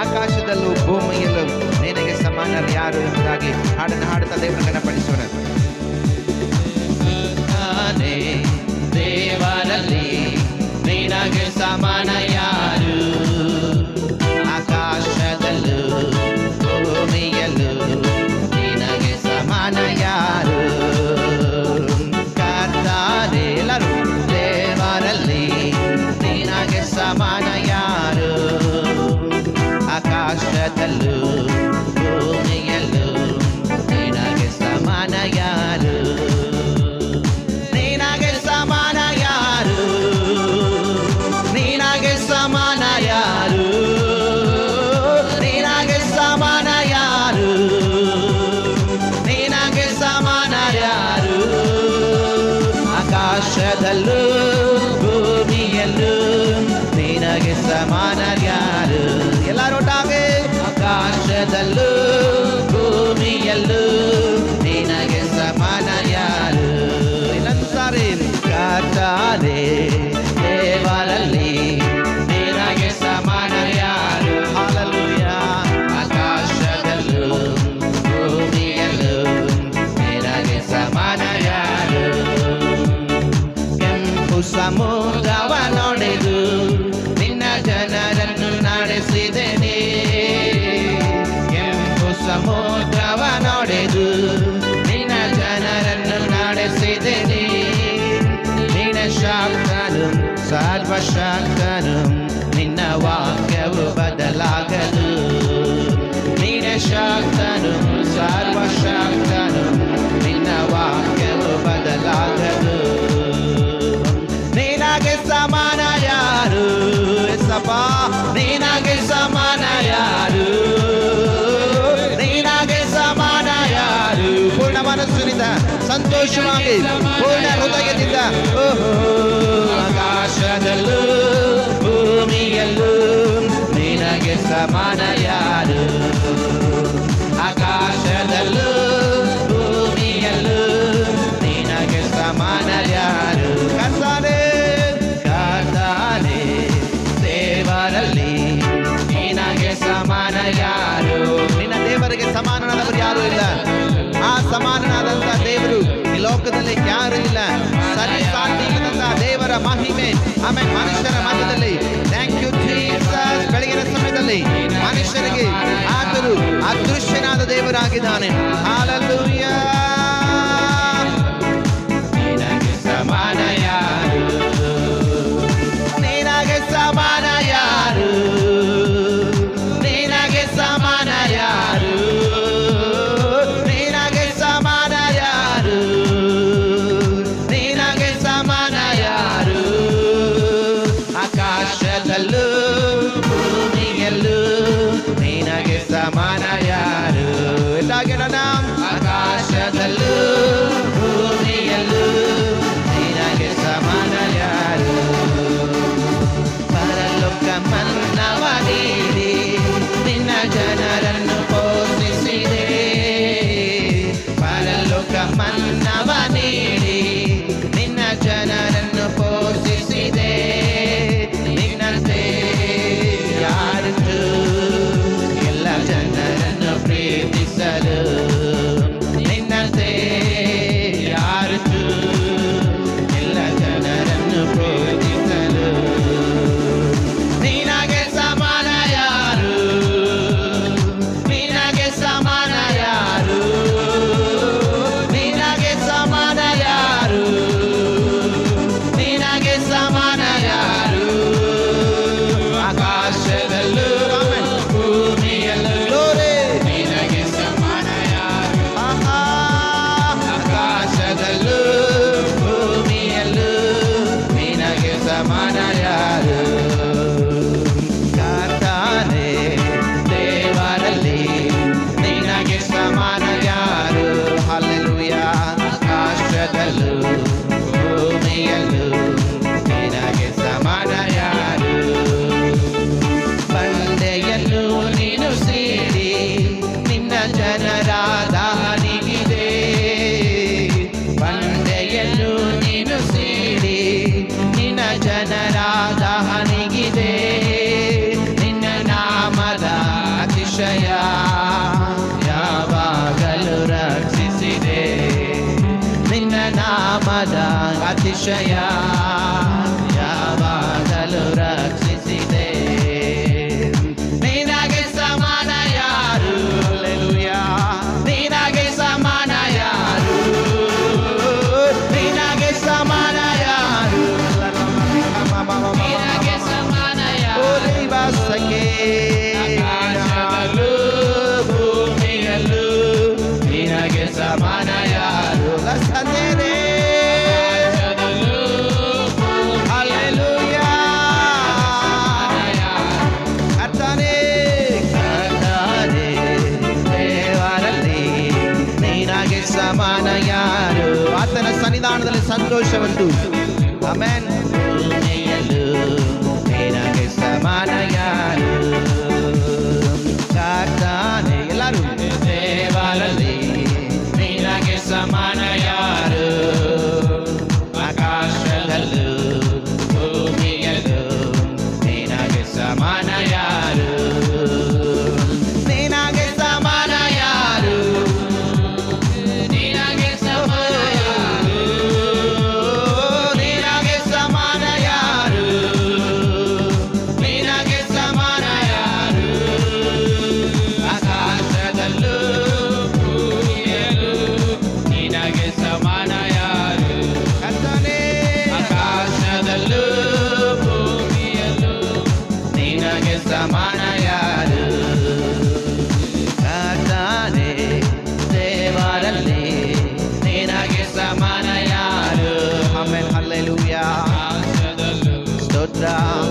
ಆಕಾಶದಲ್ಲೂ ಭೂಮಿಯಲ್ಲೂ ನಿನಗೆ ಸಮಾನರು ಯಾರು ಎಂಬುದಾಗಿ ಹಾಡನ್ನು ಹಾಡುತ್ತಾ ದೇವರ ಗಣಪಡಿಸೋಣ ಆಕಾಶದಲ್ಲೂ ಭೂಮಿಯಲ್ಲೂ ನಿನಗೆ ಸಮಾನ ಯಾರು ಎಲ್ಲರೊಟ್ಟಾಗೆ ಆಕಾಶದಲ್ಲೂ ಭೂಮಿಯಲ್ಲೂ ಸರ್ವಶಕ್ತನು ನಿನ್ನ ವಾಕ್ಯವು ಬದಲಾಗದು. ನಿನ್ನ ಶಾಕ್ತನು ಸರ್ವಶಕ್ತನು ನಿನ್ನ ವಾಕ್ಯವು ಬದಲಾಗದು. ನಿನಗೆ ಸಮಾನ ಯಾರು? ಎಸಪ್ಪ, ನಿನಗೆ ಸಮಾನ ಯಾರು? ನಿನಗೆ ಸಮಾನ ಯಾರು? ಪೂರ್ಣ ಮನಸ್ಸಿನಿಂದ ಸಂತೋಷವಾಗಿ, ಪೂರ್ಣ ಹೃದಯದಿಂದ. ಓಹೋ. ನಿನಗೆ ಸಮಾನ ಯಾರು ಆಕಾಶದಲ್ಲೂ ಭೂಮಿಯಲ್ಲೂ ನಿನಗೆ ಸಮಾನ ಯಾರು ಕರ್ತಾನೆ ಕರ್ತಾನೆ ದೇವರಲ್ಲಿ ನಿನಗೆ ಸಮಾನ ಯಾರು ನಿನ್ನ ದೇವರಿಗೆ ಸಮಾನನಾದವರು ಯಾರು ಇಲ್ಲ ಆ ಸಮಾನನಾದಂತ ದೇವರು ಈ ಲೋಕದಲ್ಲಿ ಯಾರು ಇಲ್ಲ ಸರಿ ಸಾಧ್ಯವಾದಂತಹ ದೇವರ ಮಹಿಮೆ ಆಮೇಲೆ ಮನುಷ್ಯರ ಅದೃಶ್ಯನಾದ man. ದಾನಿಗಿದೆ ನಿನ್ನ ನಾಮದ ಅತಿಶಯ ಯಾವಾಗಲೂ ರಕ್ಷಿಸಿದೆ ನಿನ್ನ ನಾಮದ ಅತಿಶಯ ಸಮಾನ ಯಾರು ಆತನ ಸನ್ನಿಧಾನದಲ್ಲಿ ಸಂತೋಷವಂತು ಆಮೇನ್ ಸಮಾನ ಯಾರು சமானையாரு காத்தானே தேவாரல்லே நீனாகி சமானையாரு அம்மன் ஹல்லேலூயா ஸ்தோத்ரம்